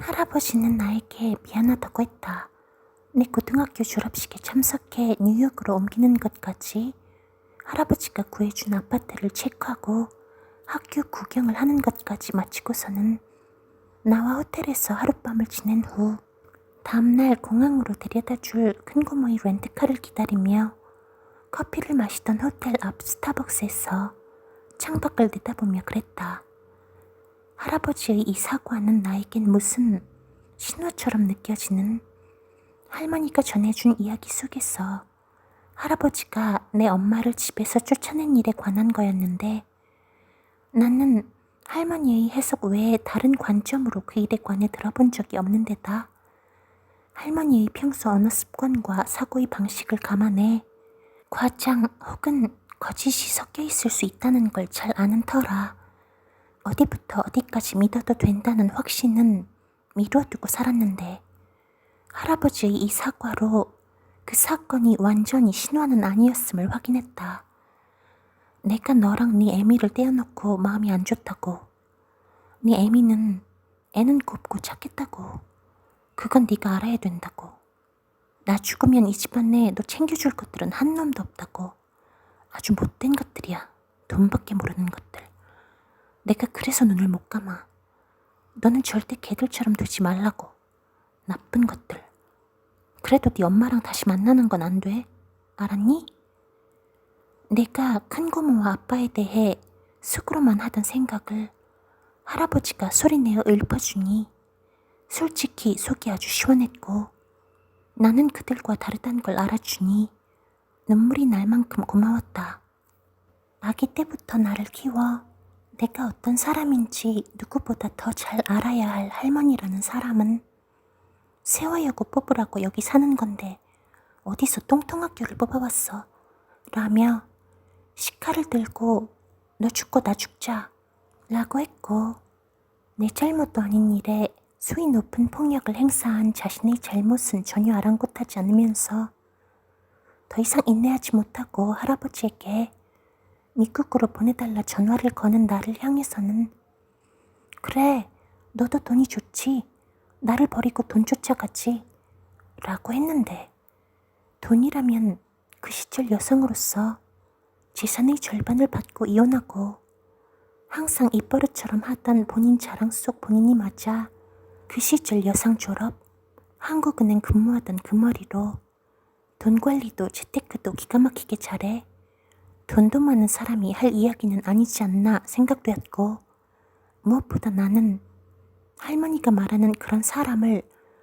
할아버지는 나에게 미안하다고 했다. 내 고등학교 졸업식에 참석해 뉴욕으로 옮기는 것까지 할아버지가 구해준 아파트를 체크하고 학교 구경을 하는 것까지 마치고서는 나와 호텔에서 하룻밤을 지낸 후 다음날 공항으로 데려다 줄 큰고모의 렌트카를 기다리며 커피를 마시던 호텔 앞 스타벅스에서 창밖을 내다보며 그랬다. 할아버지의 이 사과는 나에겐 무슨 신호처럼 느껴지는? 할머니가 전해준 이야기 속에서 할아버지가 내 엄마를 집에서 쫓아낸 일에 관한 거였는데 나는 할머니의 해석 외에 다른 관점으로 그 일에 관해 들어본 적이 없는데다 할머니의 평소 언어 습관과 사고의 방식을 감안해 과장 혹은 거짓이 섞여 있을 수 있다는 걸 잘 아는 터라 어디부터 어디까지 믿어도 된다는 확신은 미뤄두고 살았는데 할아버지의 이 사과로 그 사건이 완전히 신화는 아니었음을 확인했다. 내가 너랑 네 애미를 떼어놓고 마음이 안 좋다고. 네 애미는 애는 곱고 착했다고. 그건 네가 알아야 된다고. 나 죽으면 이 집안에 너 챙겨줄 것들은 한 놈도 없다고. 아주 못된 것들이야. 돈밖에 모르는 것들. 내가 그래서 눈을 못 감아. 너는 절대 개들처럼 되지 말라고. 나쁜 것들. 그래도 네 엄마랑 다시 만나는 건 안 돼. 알았니? 내가 큰 고모와 아빠에 대해 속으로만 하던 생각을 할아버지가 소리내어 읊어주니 솔직히 속이 아주 시원했고 나는 그들과 다르다는 걸 알아주니 눈물이 날 만큼 고마웠다. 아기 때부터 나를 키워 내가 어떤 사람인지 누구보다 더 잘 알아야 할 할머니라는 사람은 세워여고 뽑으라고 여기 사는 건데 어디서 똥통학교를 뽑아왔어. 라며 시카를 들고 너 죽고 나 죽자 라고 했고 내 잘못도 아닌 일에 수위 높은 폭력을 행사한 자신의 잘못은 전혀 아랑곳하지 않으면서 더 이상 인내하지 못하고 할아버지에게 미국으로 보내달라 전화를 거는 나를 향해서는 그래 너도 돈이 좋지. 나를 버리고 돈 쫓아가지. 라고 했는데 돈이라면 그 시절 여성으로서 재산의 절반을 받고 이혼하고 항상 입버릇처럼 하던 본인 자랑 속 본인이 맞아 그 시절 여상 졸업 한국은행 근무하던 그 머리로 돈 관리도 재테크도 기가 막히게 잘해 돈도 많은 사람이 할 이야기는 아니지 않나 생각되었고 무엇보다 나는 할머니가 말하는 그런 사람을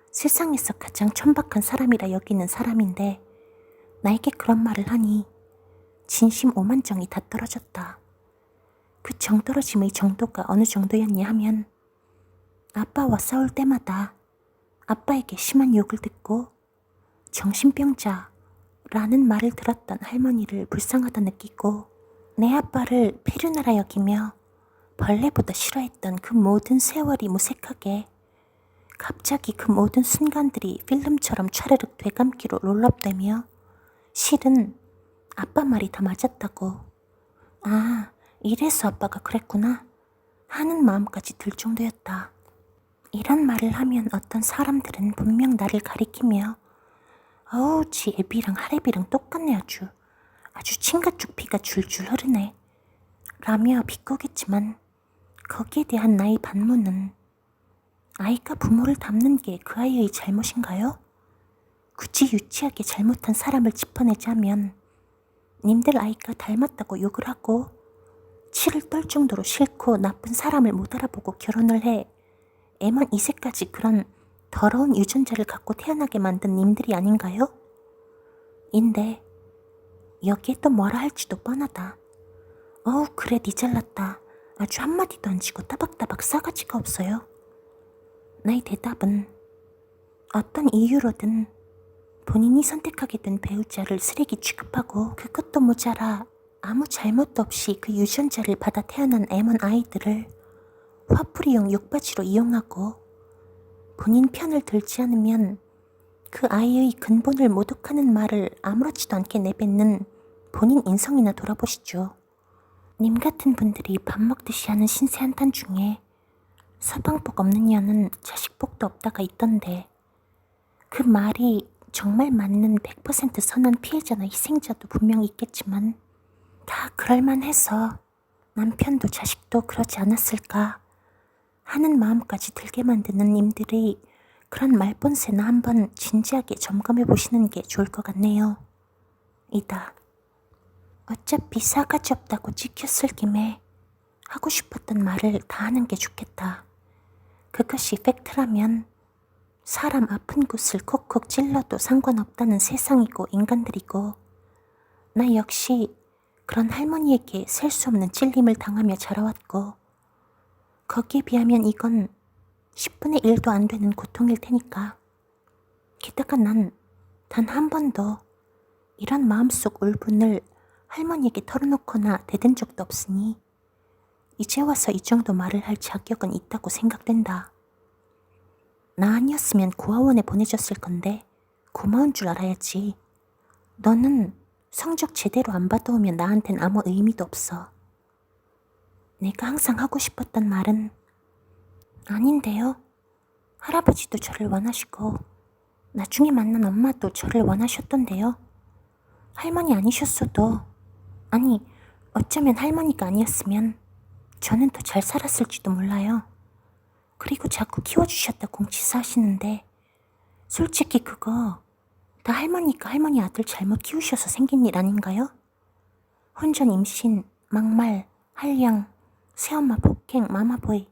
세상에서 가장 천박한 사람이라 여기는 사람인데 나에게 그런 말을 하니 진심 오만정이 다 떨어졌다. 그 정떨어짐의 정도가 어느 정도였냐 하면 아빠와 싸울 때마다 아빠에게 심한 욕을 듣고 정신병자 라는 말을 들었던 할머니를 불쌍하다 느끼고 내 아빠를 페류나라 여기며 벌레보다 싫어했던 그 모든 세월이 무색하게 갑자기 그 모든 순간들이 필름처럼 차르륵 되감기로 롤럽되며 실은 아빠 말이 다 맞았다고. 아, 이래서 아빠가 그랬구나. 하는 마음까지 들 정도였다. 이런 말을 하면 어떤 사람들은 분명 나를 가리키며 어우, 지 애비랑 할애비랑 똑같네 아주. 아주 친가쪽 피가 줄줄 흐르네. 라며 비꼬겠지만 거기에 대한 나의 반문은 아이가 부모를 닮는 게 그 아이의 잘못인가요? 굳이 유치하게 잘못한 사람을 짚어내자면 님들 아이가 닮았다고 욕을 하고 치를 떨 정도로 싫고 나쁜 사람을 못 알아보고 결혼을 해 애만 이세까지 그런 더러운 유전자를 갖고 태어나게 만든 님들이 아닌가요? 인데 여기에 또 뭐라 할지도 뻔하다. 어우 그래 니 잘났다. 아주 한마디도 안 지고 따박따박 싸가지가 없어요. 나의 대답은 어떤 이유로든 본인이 선택하게 된 배우자를 쓰레기 취급하고 그것도 모자라 아무 잘못도 없이 그 유전자를 받아 태어난 애먼 아이들을 화풀이용 욕바지로 이용하고 본인 편을 들지 않으면 그 아이의 근본을 모독하는 말을 아무렇지도 않게 내뱉는 본인 인성이나 돌아보시죠. 님 같은 분들이 밥 먹듯이 하는 신세 한 탄 중에 서방복 없는 년은 자식복도 없다가 있던데 그 말이 정말 맞는 100% 선한 피해자나 희생자도 분명 있겠지만 다 그럴만해서 남편도 자식도 그러지 않았을까 하는 마음까지 들게 만드는 님들이 그런 말본세나 한번 진지하게 점검해 보시는 게 좋을 것 같네요. 이다. 어차피 싸가지 없다고 찍혔을 김에 하고 싶었던 말을 다 하는 게 좋겠다. 그것이 팩트라면 사람 아픈 곳을 콕콕 찔러도 상관없다는 세상이고 인간들이고 나 역시 그런 할머니에게 셀 수 없는 찔림을 당하며 자라왔고 거기에 비하면 이건 10분의 1도 안 되는 고통일 테니까 게다가 난 단 한 번도 이런 마음속 울분을 할머니에게 털어놓거나 대든 적도 없으니 이제 와서 이 정도 말을 할 자격은 있다고 생각된다. 나 아니었으면 고아원에 보내줬을 건데 고마운 줄 알아야지. 너는 성적 제대로 안 받아오면 나한텐 아무 의미도 없어. 내가 항상 하고 싶었던 말은 아닌데요. 할아버지도 저를 원하시고 나중에 만난 엄마도 저를 원하셨던데요. 할머니 아니셨어도 아니 어쩌면 할머니가 아니었으면 저는 더 잘 살았을지도 몰라요. 그리고 자꾸 키워주셨다 공치사 하시는데 솔직히 그거 다 할머니가 할머니 아들 잘못 키우셔서 생긴 일 아닌가요? 혼전 임신, 막말, 한량, 새엄마 폭행, 마마보이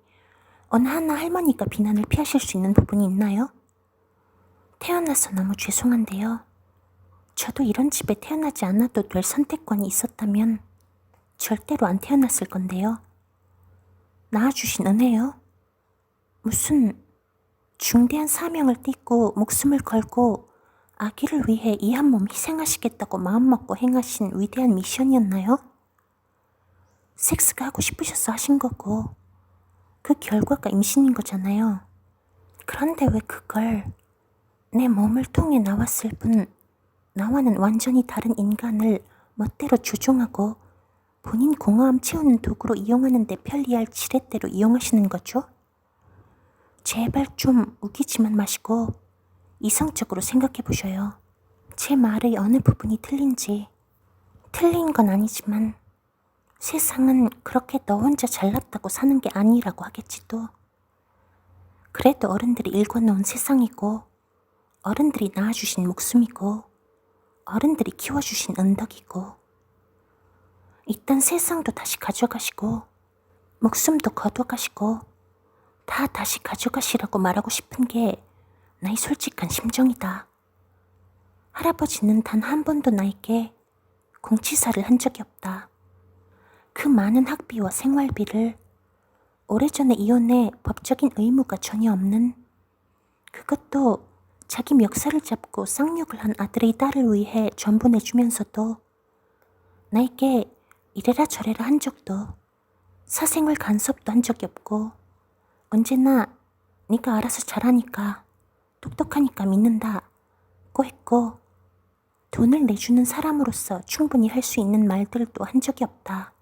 어느 하나 할머니가 비난을 피하실 수 있는 부분이 있나요? 태어나서 너무 죄송한데요. 저도 이런 집에 태어나지 않아도 될 선택권이 있었다면 절대로 안 태어났을 건데요. 낳아주신 은혜요? 무슨 중대한 사명을 띠고 목숨을 걸고 아기를 위해 이 한 몸 희생하시겠다고 마음먹고 행하신 위대한 미션이었나요? 섹스가 하고 싶으셔서 하신 거고 그 결과가 임신인 거잖아요. 그런데 왜 그걸 내 몸을 통해 나왔을 뿐 나와는 완전히 다른 인간을 멋대로 조종하고 본인 공허함 채우는 도구로 이용하는데 편리할 지렛대로 이용하시는 거죠? 제발 좀 우기지만 마시고 이성적으로 생각해 보셔요. 제 말의 어느 부분이 틀린지 틀린 건 아니지만 세상은 그렇게 너 혼자 잘났다고 사는 게 아니라고 하겠지도. 그래도 어른들이 일궈놓은 세상이고 어른들이 낳아주신 목숨이고 어른들이 키워주신 은덕이고 이딴 세상도 다시 가져가시고 목숨도 거둬가시고 다 다시 가져가시라고 말하고 싶은 게 나의 솔직한 심정이다. 할아버지는 단 한 번도 나에게 공치사를 한 적이 없다. 그 많은 학비와 생활비를 오래전에 이혼해 법적인 의무가 전혀 없는 그것도 자기 멱살을 잡고 쌍욕을 한 아들의 딸을 위해 전부 내주면서도 나에게 이래라 저래라 한 적도 사생활 간섭도 한 적이 없고 언제나 네가 알아서 잘하니까 똑똑하니까 믿는다 고 했고 돈을 내주는 사람으로서 충분히 할 수 있는 말들도 한 적이 없다.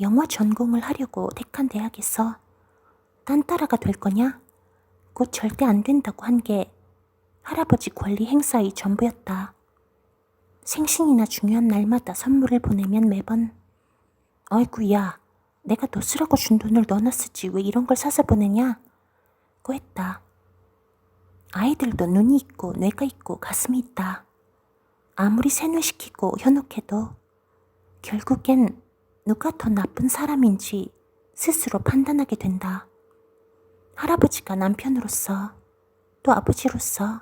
영화 전공을 하려고 택한 대학에서 딴따라가 될 거냐? 곧 절대 안 된다고 한 게 할아버지 권리 행사의 전부였다. 생신이나 중요한 날마다 선물을 보내면 매번 어이구 야 내가 너 쓰라고 준 돈을 너나 쓰지 왜 이런 걸 사서 보내냐? 고 했다. 아이들도 눈이 있고 뇌가 있고 가슴이 있다. 아무리 세뇌시키고 현혹해도 결국엔 누가 더 나쁜 사람인지 스스로 판단하게 된다. 할아버지가 남편으로서 또 아버지로서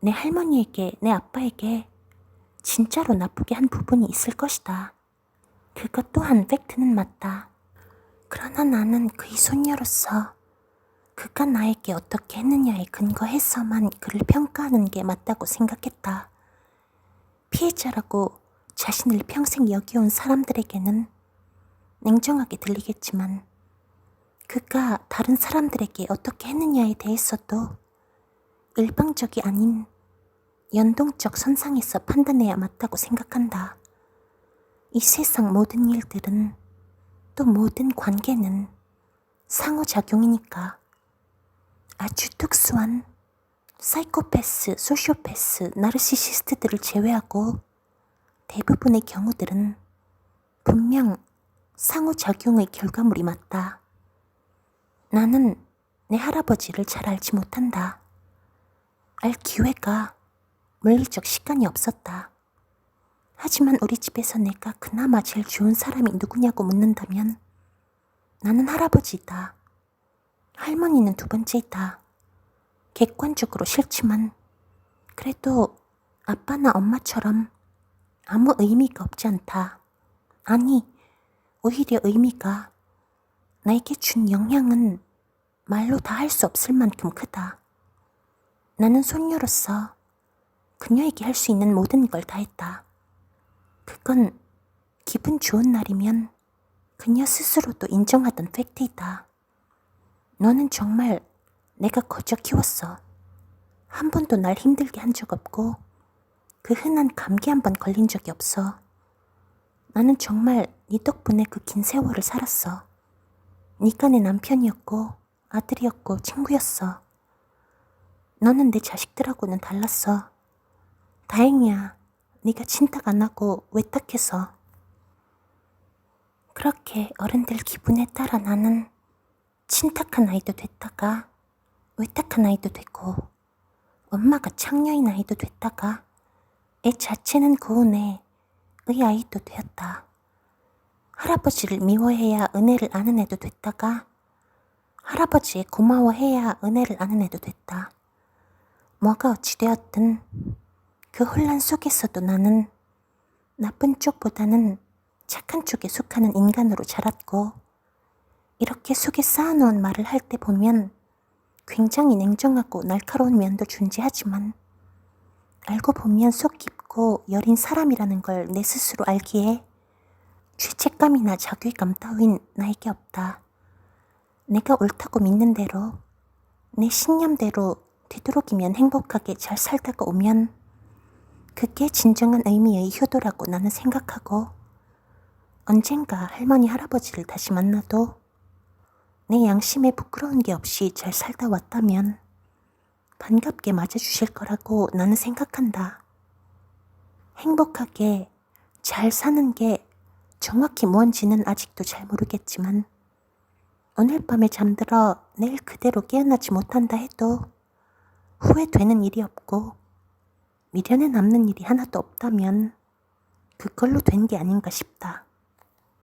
내 할머니에게 내 아빠에게 진짜로 나쁘게 한 부분이 있을 것이다. 그것 또한 팩트는 맞다. 그러나 나는 그의 손녀로서 그가 나에게 어떻게 했느냐에 근거해서만 그를 평가하는 게 맞다고 생각했다. 피해자라고 자신을 평생 여기온 사람들에게는 냉정하게 들리겠지만 그가 다른 사람들에게 어떻게 했느냐에 대해서도 일방적이 아닌 연동적 선상에서 판단해야 맞다고 생각한다. 이 세상 모든 일들은 또 모든 관계는 상호작용이니까. 아주 특수한 사이코패스, 소시오패스, 나르시시스트들을 제외하고 대부분의 경우들은 분명 상호 작용의 결과물이 맞다. 나는 내 할아버지를 잘 알지 못한다. 알 기회가 물리적 시간이 없었다. 하지만 우리 집에서 내가 그나마 제일 좋은 사람이 누구냐고 묻는다면 나는 할아버지다. 할머니는 두 번째이다. 객관적으로 싫지만 그래도 아빠나 엄마처럼 아무 의미가 없지 않다. 아니, 오히려 의미가 나에게 준 영향은 말로 다 할 수 없을 만큼 크다. 나는 손녀로서 그녀에게 할 수 있는 모든 걸 다 했다. 그건 기분 좋은 날이면 그녀 스스로도 인정하던 팩트이다. 너는 정말 내가 거저 키웠어. 한 번도 날 힘들게 한 적 없고 그 흔한 감기 한 번 걸린 적이 없어. 나는 정말 네 덕분에 그 긴 세월을 살았어. 네가 내 남편이었고 아들이었고 친구였어. 너는 내 자식들하고는 달랐어. 다행이야. 네가 친탁 안 하고 외탁해서. 그렇게 어른들 기분에 따라 나는 친탁한 아이도 됐다가 외탁한 아이도 되고 엄마가 창녀인 아이도 됐다가 애 자체는 고운 애의 아이도 되었다. 할아버지를 미워해야 은혜를 아는 애도 됐다가 할아버지에 고마워해야 은혜를 아는 애도 됐다. 뭐가 어찌되었든 그 혼란 속에서도 나는 나쁜 쪽보다는 착한 쪽에 속하는 인간으로 자랐고 이렇게 속에 쌓아놓은 말을 할 때 보면 굉장히 냉정하고 날카로운 면도 존재하지만 알고 보면 속 깊 고 여린 사람이라는 걸 내 스스로 알기에 죄책감이나 자괴감 따윈 나에게 없다. 내가 옳다고 믿는 대로 내 신념대로 되도록이면 행복하게 잘 살다가 오면 그게 진정한 의미의 효도라고 나는 생각하고 언젠가 할머니 할아버지를 다시 만나도 내 양심에 부끄러운 게 없이 잘 살다 왔다면 반갑게 맞아주실 거라고 나는 생각한다. 행복하게 잘 사는 게 정확히 뭔지는 아직도 잘 모르겠지만 오늘 밤에 잠들어 내일 그대로 깨어나지 못한다 해도 후회되는 일이 없고 미련에 남는 일이 하나도 없다면 그걸로 된 게 아닌가 싶다.